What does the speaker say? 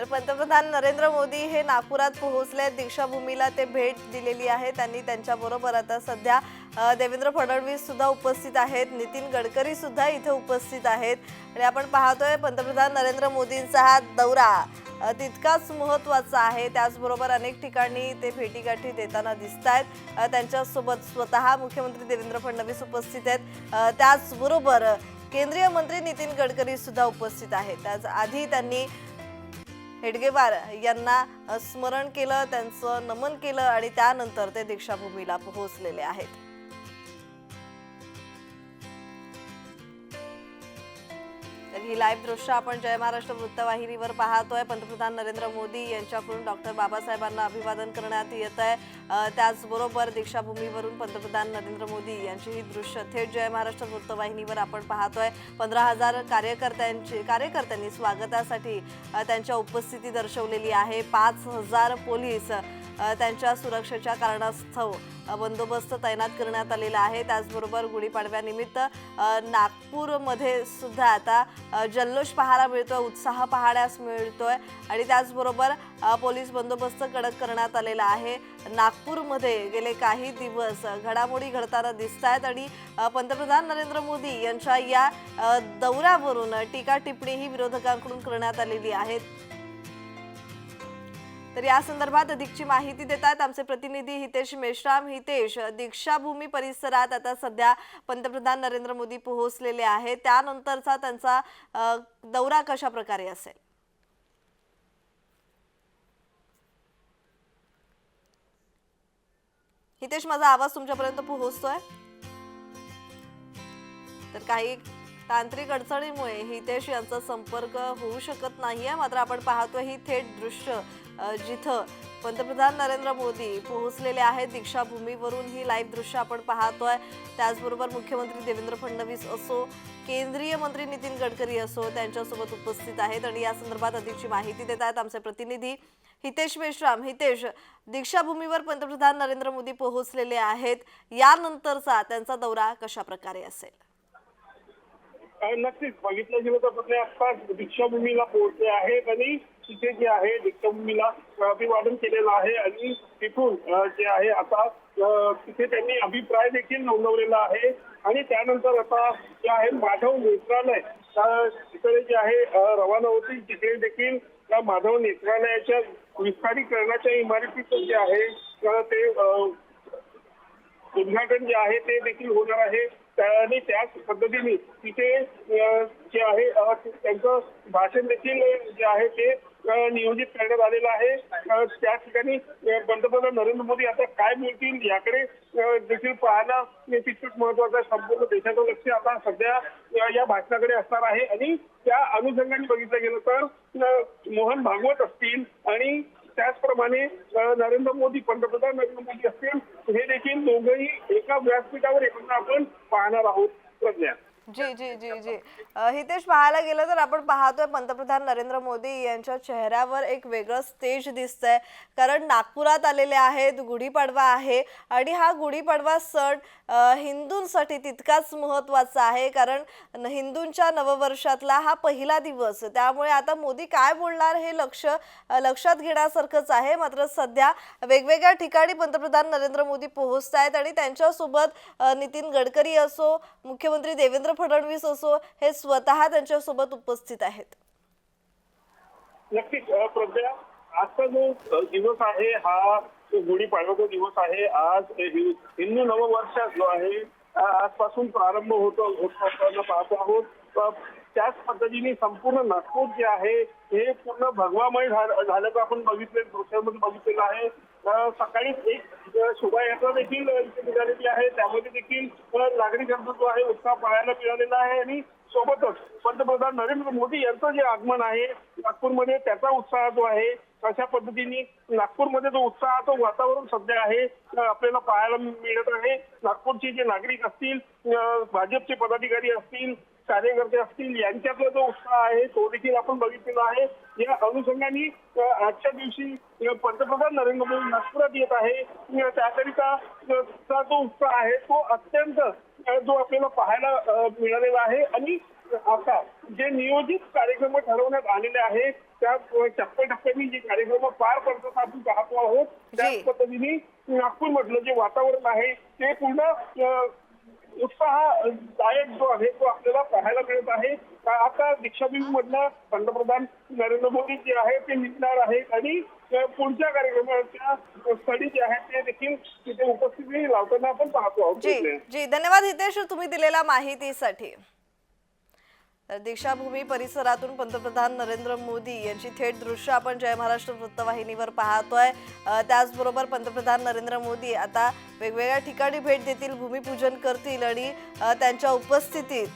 तर पंतप्रधान नरेंद्र मोदी हे नागपुरात पोहोचले आहेत. दीक्षाभूमीला ते भेट दिलेली आहे. त्यांनी त्यांच्याबरोबर आता सध्या देवेंद्र फडणवीस सुद्धा उपस्थित आहेत. नितीन गडकरी सुद्धा इथे उपस्थित आहेत. आणि आपण पाहतोय पंतप्रधान नरेंद्र मोदींचा हा दौरा तितकाच महत्त्वाचा आहे. त्याचबरोबर अनेक ठिकाणी ते भेटीगाठी देताना दिसत आहेत. त्यांच्यासोबत स्वतः मुख्यमंत्री देवेंद्र फडणवीस उपस्थित आहेत. त्याचबरोबर केंद्रीय मंत्री नितीन गडकरी सुद्धा उपस्थित आहेत. त्याच आधी त्यांनी हेडगेवार यांना स्मरण केलं त्यांचं नमन केलं आणि त्यानंतर ते दीक्षाभूमीला पोहोचलेले आहेत. ही लाईव्ह दृश्य आपण जय महाराष्ट्र वृत्तवाहिनीवर पाहतोय. पंतप्रधान नरेंद्र मोदी यांच्याकडून डॉक्टर बाबासाहेबांना अभिवादन करण्यात येत आहे. त्याचबरोबर दीक्षाभूमीवरून पंतप्रधान नरेंद्र मोदी यांची ही दृश्य थेट जय महाराष्ट्र वृत्तवाहिनीवर आपण पाहतोय. पंधरा हजार कार्यकर्त्यांची कार्यकर्त्यांनी स्वागतासाठी त्यांच्या उपस्थिती दर्शवलेली आहे. पाच हजार पोलीस त्यांच्या सुरक्षेच्या कारणास्तव बंदोबस्त तैनात करण्यात आलेला आहे. त्याचबरोबर गुढीपाडव्यानिमित्त नागपूरमध्ये सुद्धा आता जल्लोष पाहायला मिळतोय उत्साह पाहण्यास मिळतोय. आणि त्याचबरोबर पोलीस बंदोबस्त कडक करण्यात आलेला आहे. नागपूरमध्ये गेले काही दिवस घडामोडी घडताना दिसत आहेत आणि पंतप्रधान नरेंद्र मोदी यांच्या या दौऱ्यावरून टीका टिप्पणीही विरोधकांकडून करण्यात आलेली आहे. तर या संदर्भात अधिकची माहिती देतात आमचे प्रतिनिधी हितेश मेश्राम. हितेश दीक्षाभूमी परिसरात आता सध्या पंतप्रधान नरेंद्र मोदी पोहोचलेले आहेत. त्यानंतरचा त्यांचा दौरा कशा प्रकारे असेल? हितेश माझा आवाज तुमच्यापर्यंत पोहोचतोय? तर काही तांत्रिक अडचणीमुळे हितेश यांचा संपर्क होऊ शकत नाहीये. मात्र आपण पाहतोय ही थेट दृश्य. जिथं पंतप्रधान नरेंद्र मोदी पोहोचलेले आहेत दीक्षाभूमीवरून ही लाईव्ह दृश्य आपण पाहतोय. त्याचबरोबर मुख्यमंत्री देवेंद्र फडणवीस असो केंद्रीय मंत्री नितीन गडकरी असो त्यांच्यासोबत उपस्थित आहेत आणि या संदर्भात अधिकची माहिती देत आहेत आमचे प्रतिनिधी हितेश मेश्राम. हितेश दीक्षाभूमीवर पंतप्रधान नरेंद्र मोदी पोहोचलेले आहेत. यानंतरचा त्यांचा दौरा कशा प्रकारे असेल? नक्कीच. बघितलं गेलं तर ते आत्ताच दीक्षाभूमीला पोहोचले आहेत आणि तिथे जे आहे दीक्षाभूमीला अभिवादन केलेलं आहे आणि तिथून जे आहे आता तिथे त्यांनी अभिप्राय देखील नोंदवलेला आहे. आणि त्यानंतर आता जे आहे माधव नेत्रालय तिकडे जे आहे रवाना होती तिथे देखील त्या माधव नेत्रालयाच्या विस्तारीकरणाच्या इमारतीचं जे आहे ते उद्घाटन जे आहे ते देखील होणार आहे. आणि त्याच पद्धतीने तिथे जे आहे त्यांचं भाषण देखील जे आहे ते नियोजित करण्यात आलेलं आहे. त्या ठिकाणी पंतप्रधान नरेंद्र मोदी आता काय बोलतील याकडे देखील पाहणं तितकंच महत्वाचं आहे. संपूर्ण देशाचं लक्ष आता सध्या या भाषणाकडे असणार आहे. आणि त्या अनुषंगाने बघितलं गेलं तर मोहन भागवत असतील आणि त्याचप्रमाणे नरेंद्र मोदी पंतप्रधान नरेंद्र मोदी असतील हे देखील दोघंही एका व्यासपीठावर एकत्र आपण पाहणार आहोत प्रज्ञा. जी जी जी जी. हितेश पाहायला गेलं तर आपण पाहतोय पंतप्रधान नरेंद्र मोदी यांच्या चेहऱ्यावर एक वेगळं स्टेज दिसतंय. कारण नागपुरात आलेले आहेत गुढीपाडवा आहे आणि हा गुढीपाडवा सण हिंदूंसाठी तितकाच महत्त्वाचा आहे. कारण हिंदूंच्या नववर्षातला हा पहिला दिवस. त्यामुळे आता मोदी काय बोलणार हे लक्ष लक्षात घेण्यासारखंच आहे. मात्र सध्या वेगवेगळ्या ठिकाणी पंतप्रधान नरेंद्र मोदी पोहोचत आहेत आणि त्यांच्यासोबत नितीन गडकरी असो मुख्यमंत्री देवेंद्र फडणवीस असो हे स्वतः त्यांच्यासोबत उपस्थित आहेत. नक्कीच प्रज्ञा आजचा जो दिवस आहे हा जो दिवस आहे आज हिंदू नववर्ष जो आहे आजपासून प्रारंभ होतो होत असताना पाहतो आहोत. त्याच पद्धतीने संपूर्ण नागपूर जे आहे हे पूर्ण भगवामय झाल्याचं आपण बघितले दृश्यामध्ये बघितलेलं आहे. सकाळी एक शोभायात्रा देखील इथे निघालेली आहे. त्यामध्ये देखील नागरिक नागरिकांचा जो आहे उत्साह पाहायला मिळालेला आहे. आणि सोबतच पंतप्रधान नरेंद्र मोदी यांचं जे आगमन आहे नागपूरमध्ये त्याचा उत्साह जो आहे अशा पद्धतीने नागपूरमध्ये जो उत्साह तो वातावरण सध्या आहे आपल्याला पाहायला मिळत आहे. नागपूरचे जे नागरिक असतील भाजपचे पदाधिकारी असतील कार्यकर्ते असतील यांच्यातला जो उत्साह आहे तो देखील आपण बघितलेला आहे. या अनुषंगाने आजच्या दिवशी पंतप्रधान नरेंद्र मोदी नागपुरात येत आहे. त्याकरिता जो उत्साह आहे तो अत्यंत जो आपल्याला पाहायला मिळालेला आहे. आणि आता जे नियोजित कार्यक्रम ठरवण्यात आलेले आहेत त्या टप्प्याटप्प्याने जे कार्यक्रम पार पडतात आपण पाहतो आहोत. त्याच. पद्धतीने नागपूर मधलं जे वातावरण आहे ते पूर्ण उत्साहदायक जो आहे तो आपल्याला पाहायला मिळत आहे. आता दीक्षाभूमी मधनं पंतप्रधान नरेंद्र मोदी जे आहे ते निघणार आहेत आणि पुढच्या कार्यक्रमाच्या स्थळी जे आहे ते देखील तिथे उपस्थिती लावताना आपण पाहतो. आहोत जी जी. धन्यवाद हितेश तुम्ही दिलेल्या माहितीसाठी. दीक्षाभूमी परिसरातून पंतप्रधान नरेंद्र मोदी यांची थेट दृश्य आपण जय महाराष्ट्र वृत्तवाहिनीवर पाहतोय. त्याचबरोबर पंतप्रधान नरेंद्र मोदी आता वेगवेगळ्या ठिकाणी भेट देतील भूमिपूजन करतील आणि त्यांच्या उपस्थितीत